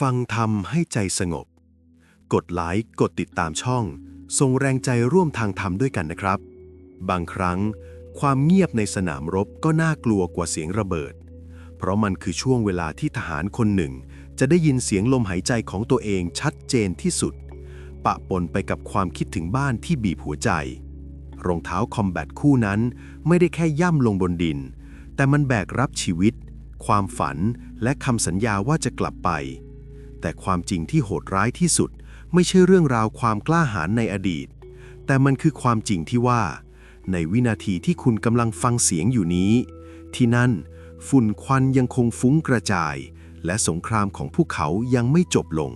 ฟังธรรมให้ใจสงบ กดไลค์กดติดตามช่องส่งแรงใจร่วมทางธรรมด้วยกันนะครับ บางครั้ง ความเงียบในสนามรบก็น่ากลัวกว่าเสียงระเบิด เพราะมันคือช่วงเวลาที่ทหารคนหนึ่ง จะได้ยินเสียงลมหายใจของตัวเองชัดเจนที่สุด ปะปนไปกับความคิดถึงบ้านที่บีบหัวใจ รองเท้าคอมแบทคู่นั้นไม่ได้แค่ย่ำลงบนดิน แต่มันแบกรับชีวิต ความฝันและคำสัญญาว่าจะกลับไป แต่ความจริงที่โหดร้ายที่สุด ไม่ใช่เรื่องราวความกล้าหาญในอดีต แต่มันคือความจริงที่ว่า ในวินาทีที่คุณกำลังฟังเสียงอยู่นี้ ที่นั่น ฝุ่นควันยังคงฟุ้งกระจาย และสงครามของพวกเขายังไม่จบลง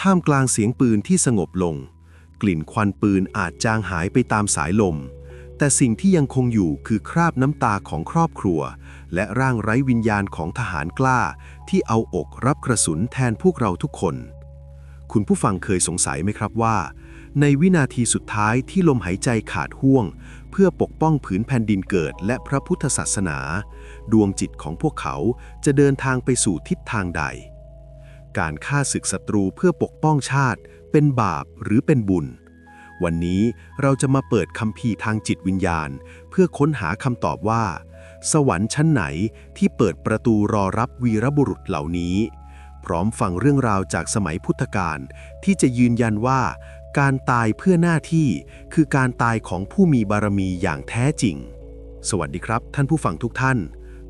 ท่ามกลางเสียงปืนที่สงบลง กลิ่นควันปืนอาจจางหายไปตามสายลม แต่สิ่งที่ยังคงอยู่คือคราบน้ำตาของครอบครัว และร่างไร้วิญญาณของทหารกล้า ที่เอาอกรับกระสุนแทนพวกเราทุกคน คุณผู้ฟังเคยสงสัยไหมครับว่า ในวินาทีสุดท้ายที่ลมหายใจขาดห่วง เพื่อปกป้องผืนแผ่นดินเกิดและพระพุทธศาสนา ดวงจิตของพวกเขาจะเดินทางไปสู่ทิศทางใด การฆ่าศึกศัตรูเพื่อปกป้องชาติ เป็นบาปหรือเป็นบุญ วันนี้เราจะมาเปิดคัมภีร์ทางจิตวิญญาณ เพื่อค้นหาคำตอบว่า สวรรค์ชั้นไหนที่เปิดประตูรอรับวีรบุรุษเหล่านี้ พร้อมฟังเรื่องราวจากสมัยพุทธกาลที่จะยืนยันว่า การตายเพื่อหน้าที่ คือการตายของผู้มีบารมีอย่างแท้จริง สวัสดีครับ ท่านผู้ฟังทุกท่าน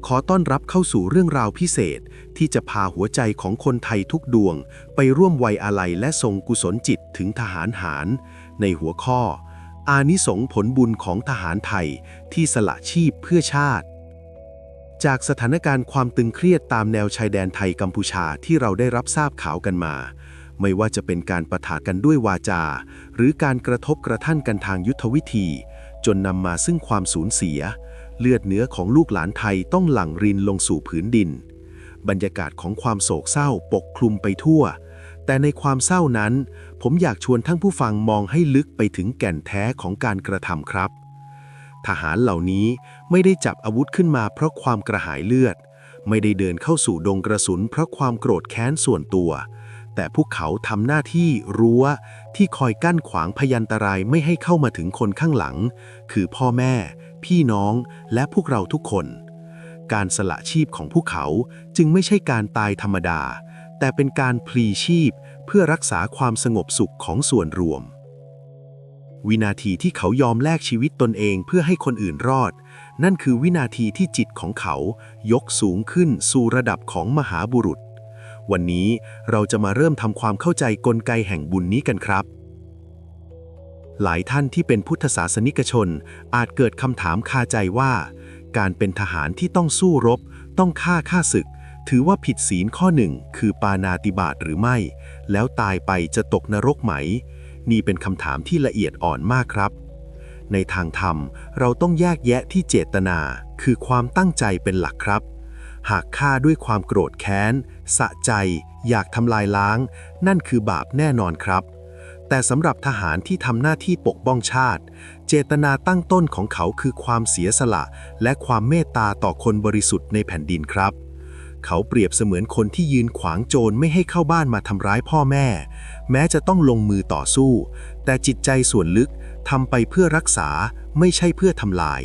ขอต้อนรับเข้าสู่เรื่องราวพิเศษ ที่จะพาหัวใจของคนไทยทุกดวง ไปร่วมไว้อาลัยและทรงกุศลจิตถึงทหารหาร ในหัวข้อ อานิสงผลบุญของทหารไทยที่สละชีพเพื่อชาติ จากสถานการณ์ความตึงเครียดตามแนวชายแดนไทยกัมพูชาที่เราได้รับทราบข่าวกันมา ไม่ว่าจะเป็นการประทะกันด้วยวาจา หรือการกระทบกระทั่นกันทางยุทธวิธี จนนำมาซึ่งความสูญเสีย เลือดเนื้อของลูกหลานไทยต้องหลั่งรินลงสู่ผืนดิน บรรยากาศของความโศกเศร้าปกคลุมไปทั่วแต่ในความเศร้านั้น ผมอยากชวนท่านผู้ฟังมองให้ลึกไปถึงแก่นแท้ของการกระทำครับ ทหารเหล่านี้ไม่ได้จับอาวุธขึ้นมาเพราะความกระหายเลือด ไม่ได้เดินเข้าสู่ดงกระสุนเพราะความโกรธแค้นส่วนตัว แต่พวกเขาทำหน้าที่รั้วที่คอยกั้นขวางพยันตรายไม่ให้เข้ามาถึงคนข้างหลัง คือพ่อแม่ พี่น้องและพวกเราทุกคน การสละชีพของพวกเขาจึงไม่ใช่การตายธรรมดา แต่เป็นการพลีชีพ เพื่อรักษาความสงบสุขของส่วนรวม วินาทีที่เขายอมแลกชีวิตตนเองเพื่อให้คนอื่นรอด นั่นคือวินาทีที่จิตของเขายกสูงขึ้นสู่ระดับของมหาบุรุษ วันนี้เราจะมาเริ่มทำความเข้าใจกลไกแห่งบุญนี้กันครับหลายท่านที่เป็นพุทธศาสนิกชน อาจเกิดคำถามคาใจว่า การเป็นทหารที่ต้องสู้รบ ต้องฆ่าฆ่าศึก ถือว่าผิดศีลข้อหนึ่งคือปานาติบาตหรือไม่ แล้วตายไปจะตกนรกไหม นี่เป็นคำถามที่ละเอียดอ่อนมากครับ ในทางธรรมเราต้องแยกแยะที่เจตนา คือความตั้งใจเป็นหลักครับ หากฆ่าด้วยความโกรธแค้น สะใจ อยากทำลายล้าง นั่นคือบาปแน่นอนครับ แต่สำหรับทหารที่ทำหน้าที่ปกป้องชาติ เจตนาตั้งต้นของเขาคือความเสียสละ และความเมตตาต่อคนบริสุทธิ์ในแผ่นดินครับ เขาเปรียบเสมือนคนที่ยืนขวางโจรไม่ให้เข้าบ้านมาทำร้ายพ่อแม่ แม้จะต้องลงมือต่อสู้ แต่จิตใจส่วนลึกทำไปเพื่อรักษาไม่ใช่เพื่อทำลาย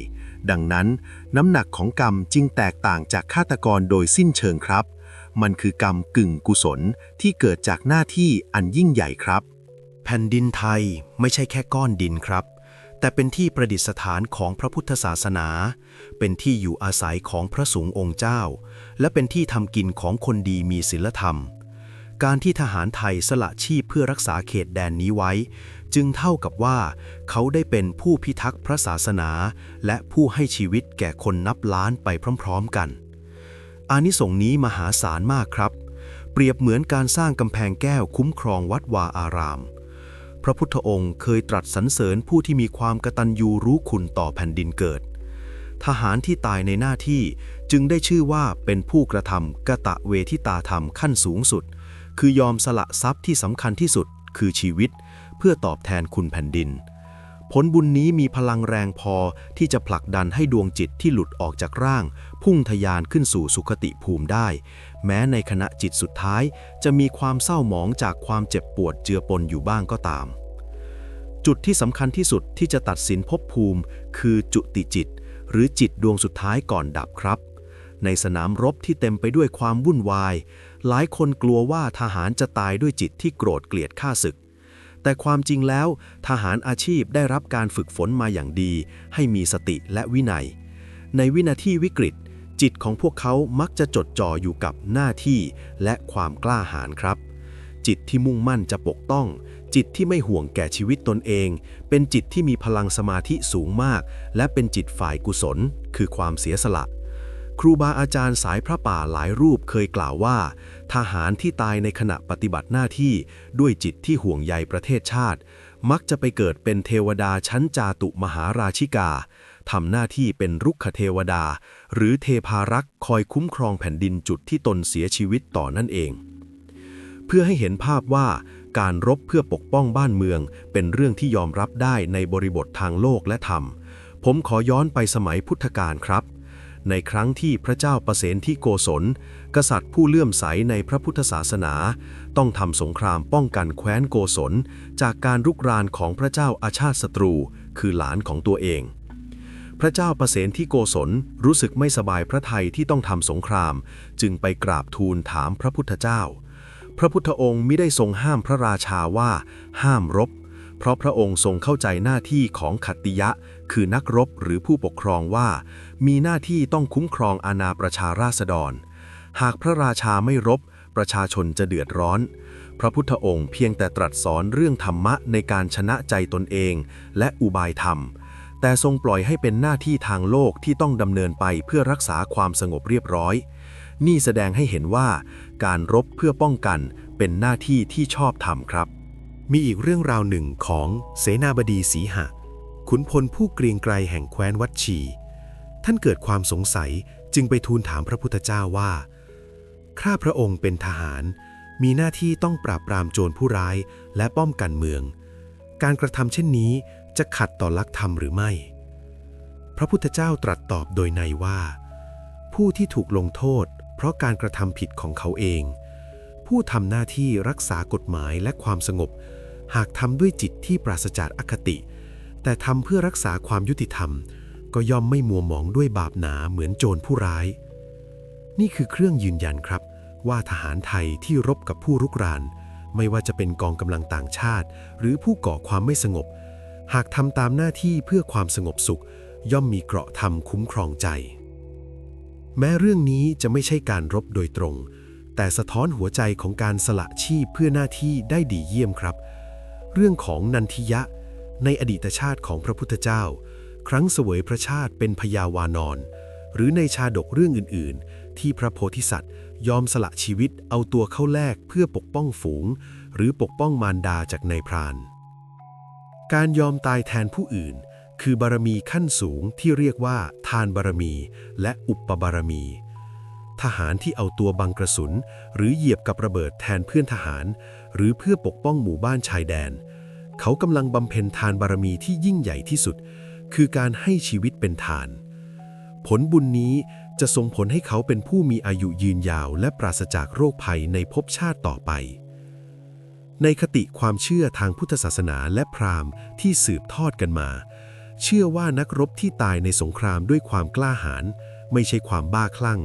ดังนั้น น้ำหนักของกรรมจึงแตกต่างจากฆาตกรโดยสิ้นเชิงครับ มันคือกรรมกึ่งกุศลที่เกิดจากหน้าที่อันยิ่งใหญ่ครับ แผ่นดินไทยไม่ใช่แค่ก้อนดินครับ แต่เป็นที่ประดิษฐานของพระพุทธศาสนา เป็นที่อยู่อาศัยของพระสงฆ์องค์เจ้า และเป็นที่ทำกินของคนดีมีศีลธรรม การที่ทหารไทยสละชีพเพื่อรักษาเขตแดนนี้ไว้ จึงเท่ากับว่า เขาได้เป็นผู้พิทักษ์พระศาสนา และผู้ให้ชีวิตแก่คนนับล้านไปพร้อมๆกัน อานิสงส์นี้มหาศาลมากครับ เปรียบเหมือนการสร้างกำแพงแก้วคุ้มครองวัดวาอาราม พระพุทธองค์เคยตรัสสรรเสริญผู้ที่มีความกตัญญูรู้คุณต่อแผ่นดินเกิด ทหารที่ตายในหน้าที่จึงได้ชื่อว่าเป็นผู้กระทำกะตะเวทิตาธรรมขั้นสูงสุด คือยอมสละทรัพย์ที่สำคัญที่สุด คือชีวิต เพื่อตอบแทนคุณแผ่นดิน ผลบุญนี้มีพลังแรงพอที่จะผลักดันให้ดวงจิตที่หลุดออกจากร่าง พุ่งทะยานขึ้นสู่สุคติภูมิได้ แม้ในขณะจิตสุดท้ายจะมีความเศร้าหมองจากความเจ็บปวดเจือปนอยู่บ้างก็ตาม จุดที่สำคัญที่สุดที่จะตัดสินภพภูมิ คือจุติจิต หรือจิตดวงสุดท้ายก่อนดับครับ ในสนามรบที่เต็มไปด้วยความวุ่นวาย หลายคนกลัวว่าทหารจะตายด้วยจิตที่โกรธเกลียดข้าศึกแต่ความจริงแล้ว ทหารอาชีพได้รับการฝึกฝนมาอย่างดี ให้มีสติและวินัย ในวินาทีวิกฤต จิตของพวกเขามักจะจดจ่ออยู่กับหน้าที่และความกล้าหาญครับ จิตที่มุ่งมั่นจะปกป้อง จิตที่ไม่ห่วงแก่ชีวิตตนเอง เป็นจิตที่มีพลังสมาธิสูงมาก และเป็นจิตฝ่ายกุศล คือความเสียสละ ครูบาอาจารย์สายพระป่าหลายรูปเคยกล่าวว่า ทหารที่ตายในขณะปฏิบัติหน้าที่ด้วยจิตที่ห่วงใยประเทศชาติ มักจะไปเกิดเป็นเทวดาชั้นจาตุมหาราชิกา ทำหน้าที่เป็นรุกขเทวดา หรือเทพารักษ์คอยคุ้มครองแผ่นดินจุดที่ตนเสียชีวิตต่อนั่นเอง เพื่อให้เห็นภาพว่าการรบเพื่อปกป้องบ้านเมือง เป็นเรื่องที่ยอมรับได้ในบริบททางโลกและธรรม ผมขอย้อนไปสมัยพุทธกาลครับ ในครั้งที่พระเจ้าประเสนที่โกศล กษัตริย์ผู้เลื่อมใสในพระพุทธศาสนา ต้องทำสงครามป้องกันแคว้นโกศล จากการรุกรานของพระเจ้าอาชาติศัตรู คือหลานของตัวเอง พระเจ้าประเสนที่โกศลรู้สึกไม่สบายพระทัยที่ต้องทำสงคราม จึงไปกราบทูลถามพระพุทธเจ้า พระพุทธองค์ไม่ได้ทรงห้ามพระราชาว่า ห้ามรบ เพราะพระองค์ทรงเข้าใจหน้าที่ของขัตติยะ คือนักรบหรือผู้ปกครองว่า มีหน้าที่ต้องคุ้มครองอาณาประชาราษฎร หากพระราชาไม่รบ ประชาชนจะเดือดร้อนพระพุทธองค์เพียงแต่ตรัสสอนเรื่องธรรมะในการชนะใจตนเอง และอุบายธรรม แต่ทรงปล่อยให้เป็นหน้าที่ทางโลกที่ต้องดำเนินไปเพื่อรักษาความสงบเรียบร้อย นี่แสดงให้เห็นว่า การรบเพื่อป้องกันเป็นหน้าที่ที่ชอบธรรมครับ มีอีกเรื่องราวหนึ่งของเสนาบดีสีหะ ขุนพลผู้เกรียงไกรแห่งแคว้นวัดชี ท่านเกิดความสงสัยจึงไปทูลถามพระพุทธเจ้าว่า ข้าพระองค์เป็นทหาร มีหน้าที่ต้องปราบปรามโจรผู้ร้ายและป้อมกันเมือง การกระทำเช่นนี้ จะขัดต่อลักธรรมหรือไม่ พระพุทธเจ้าตรัสตอบโดยในว่า ผู้ที่ถูกลงโทษ เพราะการกระทำผิดของเขาเอง ผู้ทำหน้าที่รักษากฎหมายและความสงบ หากทำด้วยจิตที่ปราศจากอคติ แต่ทำเพื่อรักษาความยุติธรรม ก็ย่อมไม่มัวหมองด้วยบาปหนาเหมือนโจรผู้ร้าย นี่คือเครื่องยืนยันครับ ว่าทหารไทยที่รบกับผู้รุกรานไม่ว่าจะเป็นกองกำลังต่างชาติ หรือผู้ก่อความไม่สงบ หากทำตามหน้าที่เพื่อความสงบสุข ย่อมมีเกราะธรรมคุ้มครองใจ แม้เรื่องนี้จะไม่ใช่การรบโดยตรง แต่สะท้อนหัวใจของการสละชีพเพื่อหน้าที่ได้ดีเยี่ยมครับ เรื่องของนันทิยะ ในอดีตชาติของพระพุทธเจ้า ครั้งเสวยพระชาติเป็นพยาวานอน หรือในชาดกเรื่องอื่น ๆ ที่พระโพธิสัตว์ยอมสละชีวิตเอาตัวเข้าแลกเพื่อปกป้องฝูง หรือปกป้องมารดาจากนายพราน การยอมตายแทนผู้อื่น คือบารมีขั้นสูงที่เรียกว่า ทานบารมี และอุปบารมี ทหารที่เอาตัวบังกระสุน หรือเหยียบกับระเบิดแทนเพื่อนทหาร หรือเพื่อปกป้องหมู่บ้านชายแดน เขากำลังบำเพ็ญทานบารมีที่ยิ่งใหญ่ที่สุด คือการให้ชีวิตเป็นทาน ผลบุญนี้จะส่งผลให้เขาเป็นผู้มีอายุยืนยาวและปราศจากโรคภัยในภพชาติต่อไป ในคติความเชื่อทางพุทธศาสนาและพราหมณ์ที่สืบทอดกันมา เชื่อว่านักรบที่ตายในสงครามด้วยความกล้าหาญไม่ใช่ความบ้าคลั่ง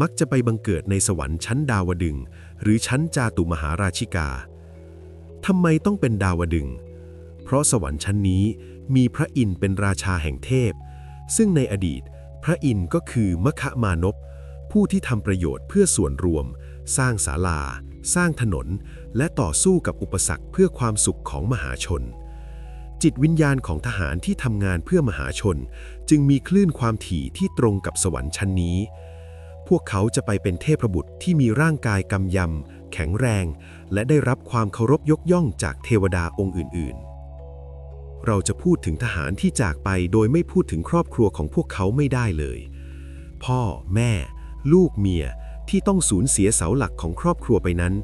มักจะไปบังเกิดในสวรรค์ชั้นดาวดึง หรือชั้นจาตุมหาราชิกาทำไมต้องเป็นดาวดึง เพราะสวรรค์ชั้นนี้มีพระอินทร์เป็นราชาแห่งเทพ ซึ่งในอดีต พระอินทร์ก็คือมคะมานพผู้ที่ทำประโยชน์เพื่อส่วนรวม สร้างศาลา สร้างถนน และต่อสู้กับอุปสรรคเพื่อความสุขของมหาชน จิตวิญญาณของทหารที่ทำงานเพื่อมหาชน จึงมีคลื่นความถี่ที่ตรงกับสวรรค์ชั้นนี้ พวกเขาจะไปเป็นเทพบุตรที่มีร่างกายกำยำ แข็งแรง และได้รับความเคารพยกย่องจากเทวดาองค์อื่น ๆเราจะพูดถึงทหารที่จากไปโดยไม่พูดถึงครอบครัวของพวกเขาไม่ได้เลย พ่อ แม่ ลูกเมีย ที่ต้องสูญเสียเสาหลักของครอบครัวไปนั้น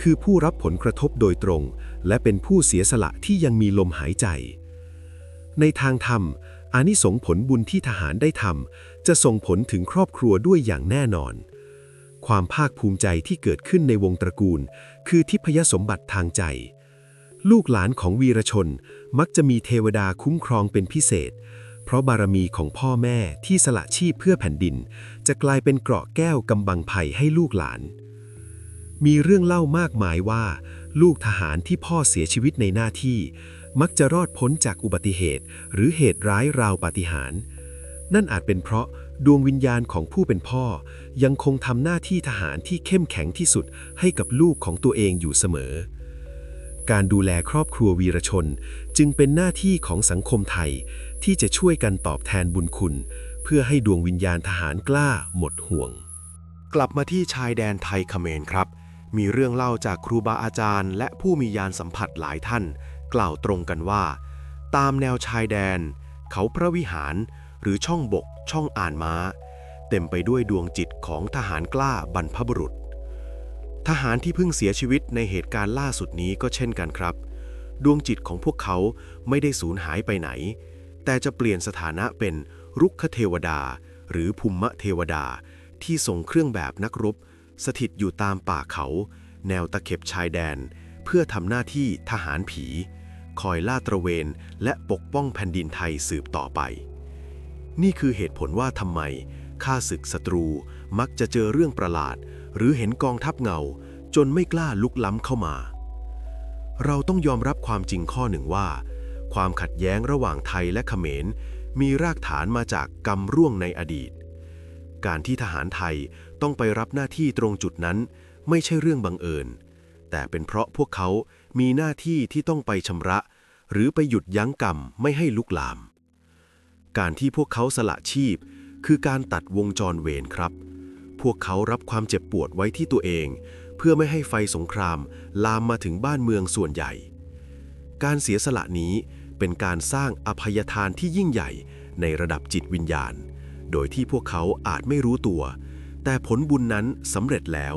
คือผู้รับผลกระทบโดยตรง และเป็นผู้เสียสละที่ยังมีลมหายใจ ในทางธรรมอานิสงส์ผลบุญที่ทหารได้ทำจะส่งผลถึงครอบครัวด้วยอย่างแน่นอน ความภาคภูมิใจที่เกิดขึ้นในวงตระกูล คือทิพยสมบัติทางใจ ลูกหลานของวีรชนมักจะมีเทวดาคุ้มครองเป็นพิเศษ เพราะบารมีของพ่อแม่ที่สละชีพเพื่อแผ่นดิน จะกลายเป็นเกราะแก้วกำบังภัยให้ลูกหลาน มีเรื่องเล่ามากมายว่า ลูกทหารที่พ่อเสียชีวิตในหน้าที่ มักจะรอดพ้นจากอุบัติเหตุ หรือเหตุร้ายราวปาฏิหาริย์นั่นอาจเป็นเพราะดวงวิญญาณของผู้เป็นพ่อ ยังคงทำหน้าที่ทหารที่เข้มแข็งที่สุดให้กับลูกของตัวเองอยู่เสมอ การดูแลครอบครัววีรชนจึงเป็นหน้าที่ของสังคมไทย ที่จะช่วยกันตอบแทนบุญคุณ เพื่อให้ดวงวิญญาณทหารกล้าหมดห่วง กลับมาที่ชายแดนไทยเขมรครับ มีเรื่องเล่าจากครูบาอาจารย์ และผู้มียานสัมผัสหลายท่าน กล่าวตรงกันว่า ตามแนวชายแดน เขาพระวิหาร หรือช่องบก ช่องอ่านม้า เต็มไปด้วยดวงจิตของทหารกล้าบรรพบุรุษ ทหารที่เพิ่งเสียชีวิตในเหตุการณ์ล่าสุดนี้ก็เช่นกันครับ ดวงจิตของพวกเขาไม่ได้สูญหายไปไหน แต่จะเปลี่ยนสถานะเป็นรุกขเทวดา หรือภูมิเทวดา ที่ส่งเครื่องแบบนักรบ สถิตอยู่ตามป่าเขา แนวตะเข็บชายแดน เพื่อทำหน้าที่ทหารผี คอยล่าตระเวนและปกป้องแผ่นดินไทยสืบต่อไป นี่คือเหตุผลว่าทำไมข้าศึกศัตรูมักจะเจอเรื่องประหลาด หรือเห็นกองทัพเงา จนไม่กล้าลุกล้ำเข้ามา เราต้องยอมรับความจริงข้อหนึ่งว่า ความขัดแย้งระหว่างไทยและเขมร มีรากฐานมาจากกรรมร่วงในอดีต การที่ทหารไทยต้องไปรับหน้าที่ตรงจุดนั้น ไม่ใช่เรื่องบังเอิญ แต่เป็นเพราะพวกเขามีหน้าที่ที่ต้องไปชำระ หรือไปหยุดยั้งกรรมไม่ให้ลุกลาม การที่พวกเขาสละชีพ คือการตัดวงจรเวรครับ พวกเขารับความเจ็บปวดไว้ที่ตัวเองเพื่อไม่ให้ไฟสงครามลามมาถึงบ้านเมืองส่วนใหญ่ การเสียสละนี้ เป็นการสร้างอภัยทานที่ยิ่งใหญ่ในระดับจิตวิญญาณ โดยที่พวกเขาอาจไม่รู้ตัว แต่ผลบุญนั้นสำเร็จแล้ว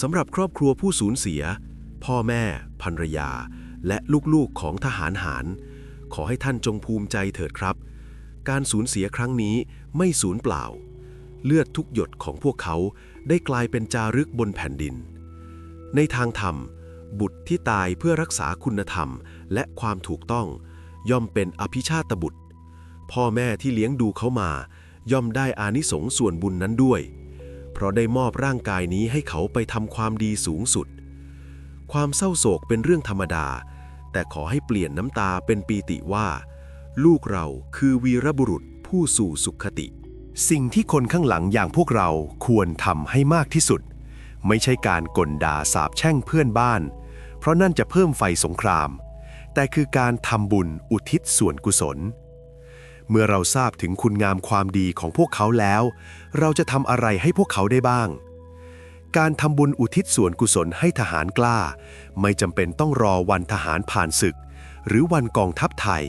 สำหรับครอบครัวผู้สูญเสีย พ่อแม่ภรรยา และลูกๆของทหารหาร ขอให้ท่านจงภูมิใจเถิดครับ การสูญเสียครั้งนี้ไม่สูญเปล่า เลือดทุกหยดของพวกเขาได้กลายเป็นจารึกบนแผ่นดิน ในทางธรรม บุตรที่ตายเพื่อรักษาคุณธรรม และความถูกต้อง ย่อมเป็นอภิชาตบุตร พ่อแม่ที่เลี้ยงดูเขามา ย่อมได้อานิสงส์ส่วนบุญนั้นด้วย เพราะได้มอบร่างกายนี้ให้เขาไปทำความดีสูงสุด ความเศร้าโศกเป็นเรื่องธรรมดา แต่ขอให้เปลี่ยนน้ำตาเป็นปีติว่า ลูกเราคือวีรบุรุษผู้สู่สุขติ สิ่งที่คนข้างหลังอย่างพวกเราควรทำให้มากที่สุด ไม่ใช่การกลด่าสาบแช่งเพื่อนบ้าน เพราะนั่นจะเพิ่มไฟสงคราม แต่คือการทำบุญอุทิศส่วนกุศล เมื่อเราทราบถึงคุณงามความดีของพวกเขาแล้ว เราจะทำอะไรให้พวกเขาได้บ้าง การทำบุญอุทิศส่วนกุศลให้ทหารกล้า ไม่จำเป็นต้องรอวันทหารผ่านศึก หรือวันกองทัพไทย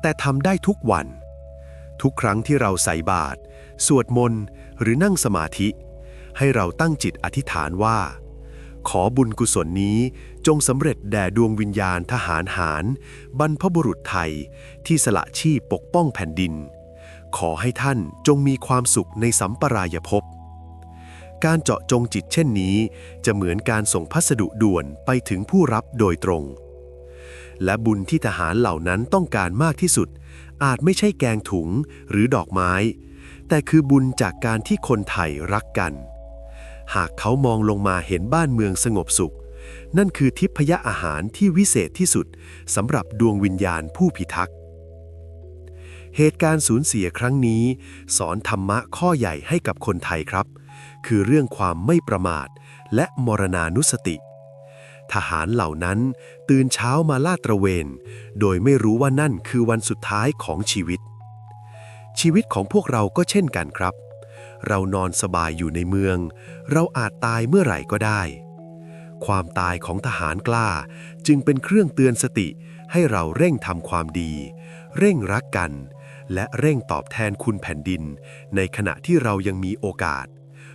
แต่ทำได้ทุกวัน ทุกครั้งที่เราใส่บาตรสวดมนต์หรือนั่งสมาธิ ให้เราตั้งจิตอธิษฐานว่า ขอบุญกุศลนี้จงสำเร็จแด่ดวงวิญญาณทหารหาร บรรพบุรุษไทยที่สละชีพปกป้องแผ่นดิน ขอให้ท่านจงมีความสุขในสัมปรายภพ การเจาะจงจิตเช่นนี้ จะเหมือนการส่งพัสดุด่วนไปถึงผู้รับโดยตรง และบุญที่ทหารเหล่านั้นต้องการมากที่สุด อาจไม่ใช่แกงถุงหรือดอกไม้ แต่คือบุญจากการที่คนไทยรักกัน หากเขามองลงมาเห็นบ้านเมืองสงบสุข นั่นคือทิพยอาหารที่วิเศษที่สุดสำหรับดวงวิญญาณผู้พิทักษ์ เหตุการณ์สูญเสียครั้งนี้ สอนธรรมะข้อใหญ่ให้กับคนไทยครับ คือเรื่องความไม่ประมาท และมรณานุสติ ทหารเหล่านั้นตื่นเช้ามาลาดตระเวน โดยไม่รู้ว่านั่นคือวันสุดท้ายของชีวิต ชีวิตของพวกเราก็เช่นกันครับ เรานอนสบายอยู่ในเมือง เราอาจตายเมื่อไหร่ก็ได้ ความตายของทหารกล้าจึงเป็นเครื่องเตือนสติให้เราเร่งทำความดี เร่งรักกัน และเร่งตอบแทนคุณแผ่นดิน ในขณะที่เรายังมีโอกาส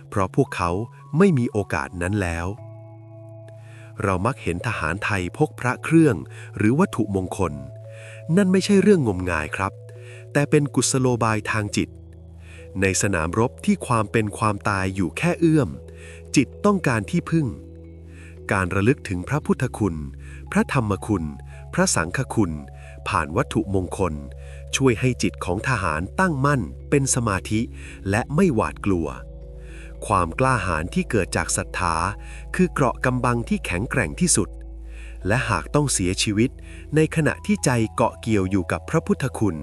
เพราะพวกเขาไม่มีโอกาสนั้นแล้ว เรามักเห็นทหารไทยพกพระเครื่อง หรือวัตถุมงคล นั่นไม่ใช่เรื่องงมงายครับ แต่เป็นกุศโลบายทางจิต ในสนามรบที่ความเป็นความตายอยู่แค่เอื้อม จิตต้องการที่พึ่ง การระลึกถึงพระพุทธคุณ พระธรรมคุณ พระสังฆคุณ ผ่านวัตถุมงคล ช่วยให้จิตของทหารตั้งมั่น เป็นสมาธิ และไม่หวาดกลัว ความกล้าหาญที่เกิดจากศรัทธา คือเกราะกำบังที่แข็งแกร่งที่สุด และหากต้องเสียชีวิต ในขณะที่ใจเกาะเกี่ยวอยู่กับพระพุทธคุณ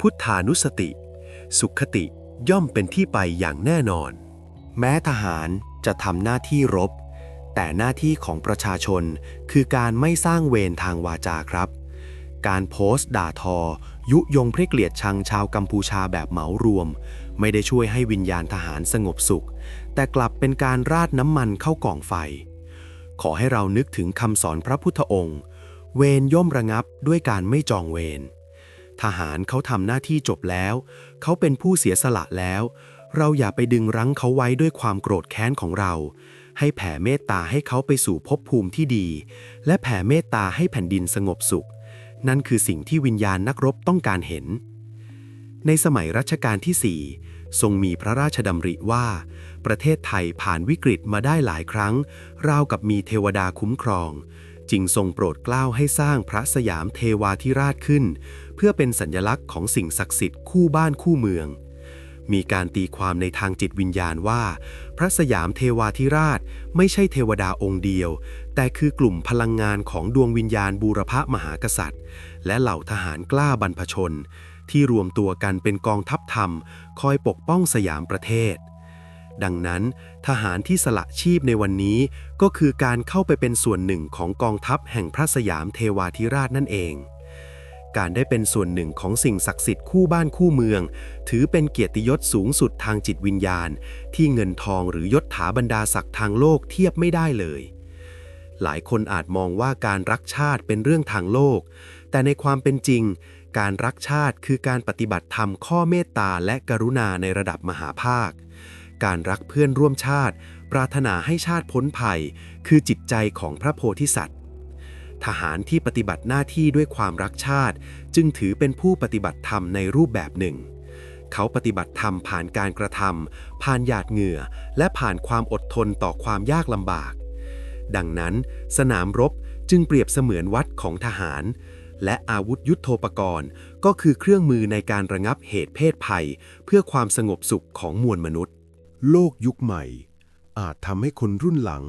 พุทธานุสติ สุขติ ย่อมเป็นที่ไปอย่างแน่นอน แม้ทหารจะทำหน้าที่รบ แต่หน้าที่ของประชาชนคือการไม่สร้างเวรทางวาจาครับ การโพสต์ด่าทอ ยุยงเพเกลียดชังชาวกัมพูชาแบบเหมารวม ไม่ได้ช่วยให้วิญญาณทหารสงบสุข แต่กลับเป็นการราดน้ำมันเข้ากองไฟ ขอให้เรานึกถึงคำสอนพระพุทธองค์ เวรย่อมระงับด้วยการไม่จองเวร ทหารเขาทำหน้าที่จบแล้ว เขาเป็นผู้เสียสละแล้ว เราอย่าไปดึงรั้งเขาไว้ด้วยความโกรธแค้นของเรา ให้แผ่เมตตาให้เขาไปสู่ภพภูมิที่ดี และแผ่เมตตาให้แผ่นดินสงบสุข นั่นคือสิ่งที่วิญญาณนักรบต้องการเห็น ในสมัยรัชกาลที่ 4 ทรงมีพระราชดำริว่า ประเทศไทยผ่านวิกฤตมาได้หลายครั้ง ราวกับมีเทวดาคุ้มครอง จึงทรงโปรดเกล้าให้สร้างพระสยามเทวาธิราชขึ้น เพื่อเป็นสัญลักษณ์ของสิ่งศักดิ์สิทธิ์คู่บ้านคู่เมือง มีการตีความในทางจิตวิญญาณว่า พระสยามเทวาธิราชไม่ใช่เทวดาองค์เดียว แต่คือกลุ่มพลังงานของดวงวิญญาณบูรพมหากษัตริย์ และเหล่าทหารกล้าบรรพชน ที่รวมตัวกันเป็นกองทัพธรรม คอยปกป้องสยามประเทศ ดังนั้น ทหารที่สละชีพในวันนี้ ก็คือการเข้าไปเป็นส่วนหนึ่งของกองทัพแห่งพระสยามเทวาธิราชนั่นเอง การได้เป็นส่วนหนึ่งของสิ่งศักดิ์สิทธิ์คู่บ้านคู่เมือง ถือเป็นเกียรติยศสูงสุดทางจิตวิญญาณ ที่เงินทองหรือยศถาบรรดาศักดิ์ทางโลกเทียบไม่ได้เลยหลายคนอาจมองว่าการรักชาติเป็นเรื่องทางโลก แต่ในความเป็นจริง การรักชาติคือการปฏิบัติธรรมข้อเมตตาและกรุณาในระดับมหาภาค การรักเพื่อนร่วมชาติ ปรารถนาให้ชาติพ้นภัย คือจิตใจของพระโพธิสัตว์ ทหารที่ปฏิบัติหน้าที่ด้วยความรักชาติ จึงถือเป็นผู้ปฏิบัติธรรมในรูปแบบหนึ่ง เขาปฏิบัติธรรมผ่านการกระทำผ่านหยาดเหงื่อ และผ่านความอดทนต่อความยากลำบาก ดังนั้น สนามรบจึงเปรียบเสมือนวัดของทหาร และอาวุธยุโทโธปกรณ์ ก็คือเครื่องมือในการระงับเหตุเพศภัย เพื่อความสงบสุขของมวลมนุษย์ โลกยุคใหม่ อาจทำให้คนรุ่นหลัง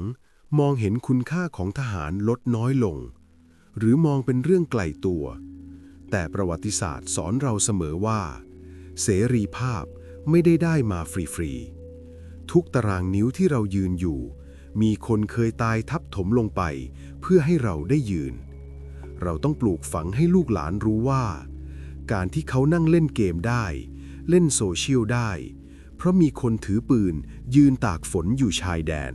มองเห็นคุณค่าของทหารลดน้อยลง หรือมองเป็นเรื่องไกลตัว แต่ประวัติศาสตร์สอนเราเสมอว่า เสรีภาพไม่ได้ได้มาฟรีๆ ทุกตารางนิ้วที่เรายืนอยู่ มีคนเคยตายทับถมลงไป เพื่อให้เราได้ยืน เราต้องปลูกฝังให้ลูกหลานรู้ว่า การที่เขานั่งเล่นเกมได้ เล่นโซเชียลได้ เพราะมีคนถือปืน ยืนตากฝนอยู่ชายแดน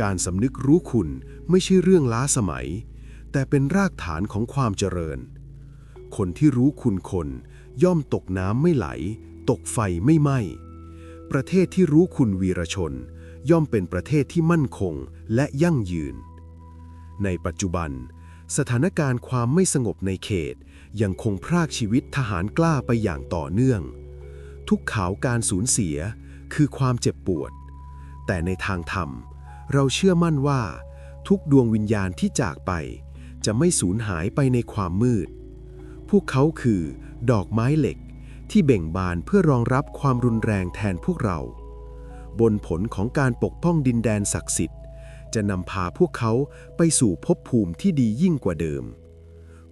การสำนึกรู้คุณไม่ใช่เรื่องล้าสมัย แต่เป็นรากฐานของความเจริญ คนที่รู้คุณคน ย่อมตกน้ำไม่ไหล ตกไฟไม่ไหม้ ประเทศที่รู้คุณวีรชน ย่อมเป็นประเทศที่มั่นคงและยั่งยืน ในปัจจุบัน สถานการณ์ความไม่สงบในเขตยังคงพรากชีวิตทหารกล้าไปอย่างต่อเนื่อง ทุกข่าวการสูญเสีย คือความเจ็บปวด แต่ในทางธรรม เราเชื่อมั่นว่า ทุกดวงวิญญาณที่จากไป จะไม่สูญหายไปในความมืด พวกเขาคือ ดอกไม้เหล็กที่เบ่งบานเพื่อรองรับความรุนแรงแทนพวกเรา บนผลของการปกป้องดินแดนศักดิ์สิทธิ์ จะนำพาพวกเขาไปสู่ภพภูมิที่ดียิ่งกว่าเดิม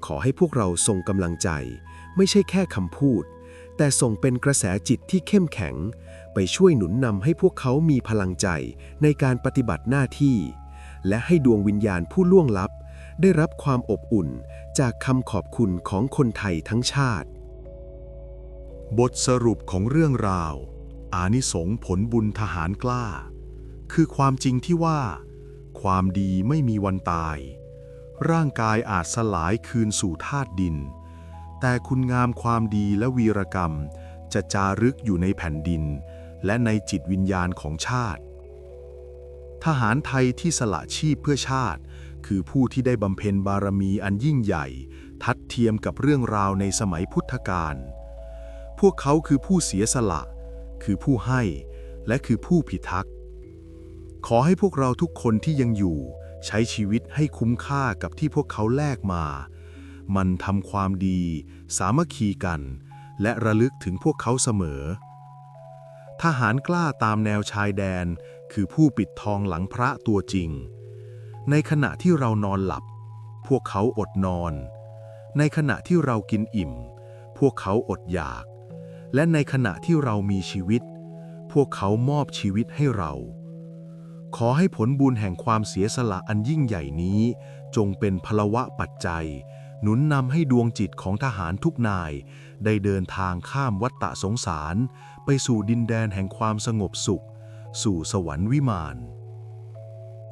ขอให้พวกเราทรงกำลังใจ ไม่ใช่แค่คำพูด แต่ส่งเป็นกระแสจิตที่เข้มแข็ง ไปช่วยหนุนนำให้พวกเขามีพลังใจในการปฏิบัติหน้าที่ และให้ดวงวิญญาณผู้ล่วงลับ ได้รับความอบอุ่นจากคำขอบคุณของคนไทยทั้งชาติ บทสรุปของเรื่องราว อานิสงส์ผลบุญทหารกล้า คือความจริงที่ว่า ความดีไม่มีวันตาย ร่างกายอาจสลายคืนสู่ธาตุดิน แต่คุณงามความดีและวีรกรรม จะจารึกอยู่ในแผ่นดิน และในจิตวิญญาณของชาติ ทหารไทยที่สละชีพเพื่อชาติ คือผู้ที่ได้บำเพ็ญบารมีอันยิ่งใหญ่ ทัดเทียมกับเรื่องราวในสมัยพุทธกาลพวกเขาคือผู้เสียสละ คือผู้ให้และคือผู้พิทักษ์ ขอให้พวกเราทุกคนที่ยังอยู่ ใช้ชีวิตให้คุ้มค่ากับที่พวกเขาแลกมา มันทำความดี สามัคคีกัน และระลึกถึงพวกเขาเสมอ ทหารกล้าตามแนวชายแดน คือผู้ปิดทองหลังพระตัวจริง ในขณะที่เรานอนหลับ พวกเขาอดนอน ในขณะที่เรากินอิ่ม พวกเขาอดอยาก และในขณะที่เรามีชีวิต พวกเขามอบชีวิตให้เราขอให้ผลบุญแห่งความเสียสละอันยิ่งใหญ่นี้ จงเป็นพลวะปัจจัย หนุนนำให้ดวงจิตของทหารทุกนาย ได้เดินทางข้ามวัฏฏะสงสาร ไปสู่ดินแดนแห่งความสงบสุข สู่สวรรค์วิมาน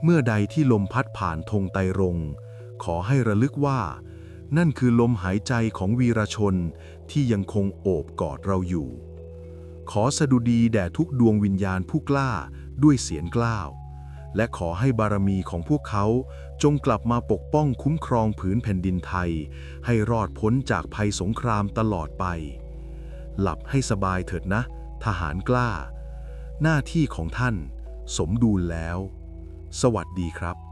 เมื่อใดที่ลมพัดผ่านธงไตรง ขอให้ระลึกว่า นั่นคือลมหายใจของวีรชนที่ยังคงโอบกอดเราอยู่ ขอสดุดีแด่ทุกดวงวิญญาณผู้กล้าด้วยเสียงกล้าว และขอให้บารมีของพวกเขา จงกลับมาปกป้องคุ้มครองผืนแผ่นดินไทย ให้รอดพ้นจากภัยสงครามตลอดไป หลับให้สบายเถิดนะ ทหารกล้า หน้าที่ของท่าน สมดูลแล้ว สวัสดีครับ